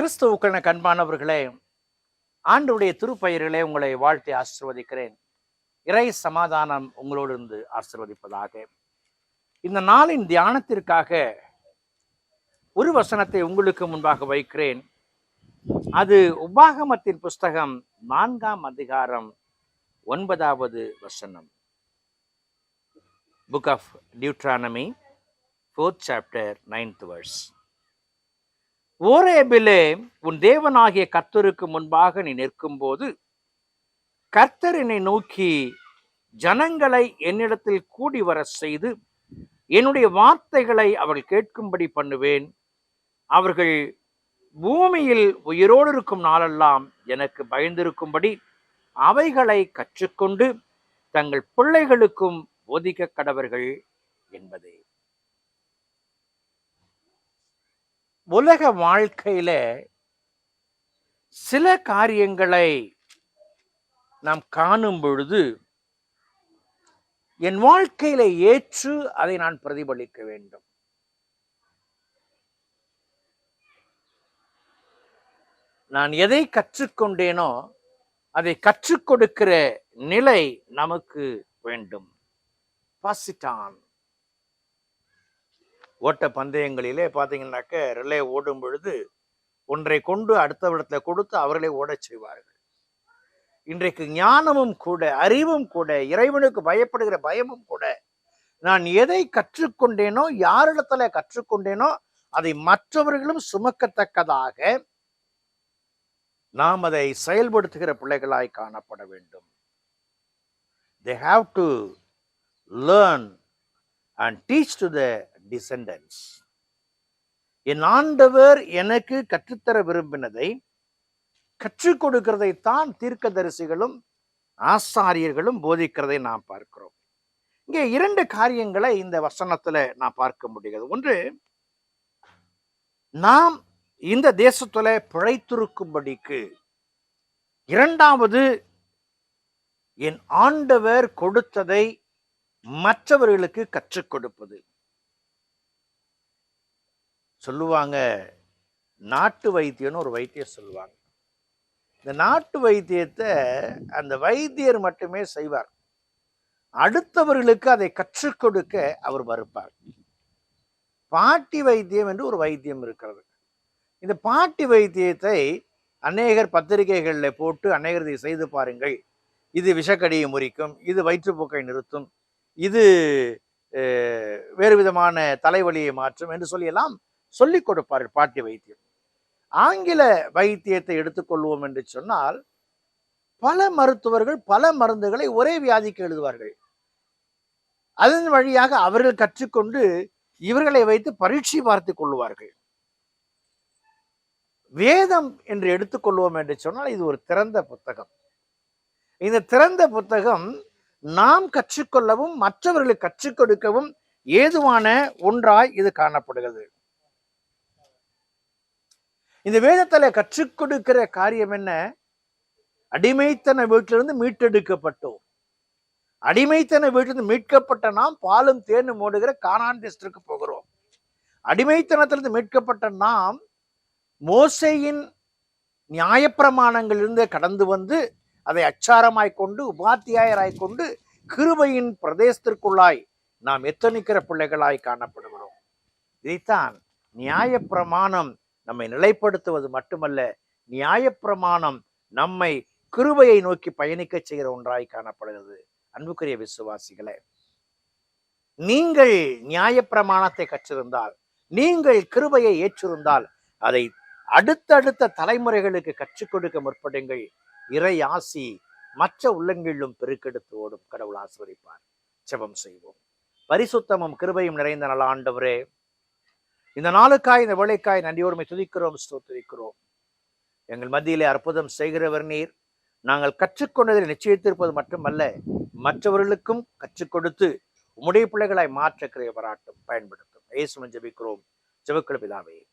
கிறிஸ்துவுக்கான கண்பானவர்களே ஆண்டுடைய திருப்பெயர்களே உங்களை வாழ்த்தி ஆசிர்வதிக்கிறேன். இறை சமாதானம் உங்களோடு இருந்து ஆசிர்வதிப்பதாக. இந்த நாளின் தியானத்திற்காக ஒரு வசனத்தை உங்களுக்கு முன்பாக வைக்கிறேன். அது உபாகமத்தின் புஸ்தகம் நான்காம் அதிகாரம் ஒன்பதாவது வசனம். Book of Deuteronomy fourth chapter ninth verse ஓரேபிலே உன் தேவனாகிய கர்த்தருக்கு முன்பாக நீ நிற்கும்போது கர்த்தர் என்னை நோக்கி ஜனங்களை என்னிடத்தில் கூடி வர செய்து என்னுடைய வார்த்தைகளை அவர்கள் கேட்கும்படி பண்ணுவேன். அவர்கள் பூமியில் உயிரோடு இருக்கும் நாளெல்லாம் எனக்கு பயந்திருக்கும்படி அவைகளை கற்றுக்கொண்டு தங்கள் பிள்ளைகளுக்கும் போதிக்க கடவர்கள் என்பதே. உலக வாழ்க்கையில சில காரியங்களை நாம் காணும் பொழுது என் வாழ்க்கையில ஏற்று அதை நான் பிரதிபலிக்க வேண்டும். நான் எதை கற்றுக்கொண்டேனோ அதை கற்றுக் கொடுக்கிற நிலை நமக்கு வேண்டும். பாசிட்டான் ஓட்ட பந்தயங்களிலே பார்த்தீங்கன்னாக்க ரிலே ஓடும் பொழுது ஒன்றை கொண்டு அடுத்த இடத்துல கொடுத்து அவர்களை ஓடச் செய்வார்கள். இன்றைக்கு ஞானமும் கூட அறிவும் கூட இறைவனுக்கு பயப்படுகிற பயமும் கூட நான் எதை கற்றுக்கொண்டேனோ யாரிடத்துல கற்றுக்கொண்டேனோ அதை மற்றவர்களும் சுமக்கத்தக்கதாக நாம் அதை செயல்படுத்துகிற பிள்ளைகளாய் காணப்பட வேண்டும். They have to learn and teach to the descendants என் ஆண்டவர் எனக்கு கற்றுத்தர விரும்பினதை கற்றுக் கொடுக்கிறதை தான் தீர்க்கதரிசிகளும் ஆசாரியர்களும் போதிக்கிறதை நாம் பார்க்கிறோம். இங்கே இரண்டு காரியங்களை இந்த வசனத்துல நான் பார்க்க முடிகிறது. ஒன்று நாம் இந்த தேசத்துல பிழைத்திருக்கும்படிக்கு இரண்டாவது என் ஆண்டவர் கொடுத்ததை மற்றவர்களுக்கு கற்றுக் கொடுப்பது. சொல்லுவாங்க நாட்டு வைத்தியம்னு ஒரு வைத்தியம் சொல்லுவாங்க. இந்த நாட்டு வைத்தியத்தை அந்த வைத்தியர் மட்டுமே செய்வார். அடுத்தவர்களுக்கு அதை கற்றுக் கொடுக்க அவர் மறுப்பார். பாட்டி வைத்தியம் என்று ஒரு வைத்தியம் இருக்கிறது. இந்த பாட்டி வைத்தியத்தை அநேகர் பத்திரிகைகளில் போட்டு அநேகர் இதை செய்து பாருங்கள். இது விஷக்கடியை முறிக்கும் இது வயிற்றுப்போக்கை நிறுத்தும் இது வேறு விதமான தலைவலியை மாற்றும் என்று சொல்லியெல்லாம் சொல்லிக் கொடுப்பார்கள் பாட்டி வைத்தியம் ஆங்கில வைத்தியத்தை எடுத்துக்கொள்வோம் என்று சொன்னால் பல மருத்துவர்கள் பல மருந்துகளை ஒரே வியாதிக்கு எழுதுவார்கள். அதன் வழியாக அவர்கள் கற்றுக்கொண்டு இவர்களை வைத்து பரீட்சை பார்த்து கொள்வார்கள் வேதம் என்று எடுத்துக்கொள்வோம் என்று சொன்னால் இது ஒரு திறந்த புத்தகம். இந்த திறந்த புத்தகம் நாம் கற்றுக்கொள்ளவும் மற்றவர்களுக்கு கற்றுக் கொடுக்கவும் ஏதுவான ஒன்றாய் இது காணப்படுகிறது. இந்த வேதத்துல கற்றுக் கொடுக்கிற காரியம் என்ன? அடிமைத்தன வீட்டிலிருந்து மீட்டெடுக்கப்பட்டோம். அடிமைத்தன வீட்டிலிருந்து மீட்கப்பட்ட நாம் பாலும் தேனும் ஓடுகிற கானான் தேசத்திற்கு போகிறோம். அடிமைத்தனத்திலிருந்து மீட்கப்பட்ட நாம் மோசையின் நியாயப்பிரமாணங்களிலிருந்து கடந்து வந்து அதை அச்சாரமாய் கொண்டு உபாத்தியாயராய் கொண்டு கிருபையின் பிரதேசத்திற்குள்ளாய் நாம் எத்தனிக்கிற பிள்ளைகளாய் காணப்படுகிறோம். இதைத்தான் நியாயப்பிரமாணம் நம்மை நிலைப்படுத்துவது மட்டுமல்ல நியாயப்பிரமாணம் நம்மை கிருபையை நோக்கி பயணிக்க செய்கிற ஒன்றாய் காணப்படுகிறது. அன்புக்குரிய விசுவாசிகளே நீங்கள் நியாயப்பிரமாணத்தை கற்றிருந்தால் நீங்கள் கிருபையை ஏற்றிருந்தால் அதை அடுத்தடுத்த தலைமுறைகளுக்கு கற்றுக் கொடுக்க முற்படுங்கள். இறை ஆசி மற்ற உள்ளங்களிலும் பெருக்கெடுத்து ஓடும் கடவுள் ஆசிர்வதிப்பார். ஜெபம் செய்வோம். பரிசுத்தமும் கிருபையும் நிறைந்த நல்ல ஆண்டவரே இந்த நாளுக்காய் இந்த வேலைக்காய் நன்றியோருமை துதிக்கிறோம் ஸ்தோத்திரிக்கிறோம். எங்கள் மத்தியிலே அற்புதம் செய்கிறவர் நீர். நாங்கள் கற்றுக்கொண்டதில் நிச்சயத்திருப்பது மட்டுமல்ல மற்றவர்களுக்கும் கற்றுக் கொடுத்து உம்முடைய பிள்ளைகளாய் மாற்ற கிரைய வராட்டும் பயன்படுத்தும். ஏசுமன் ஜெபிக்கிறோம். ஜெபக்குழு பிதாவே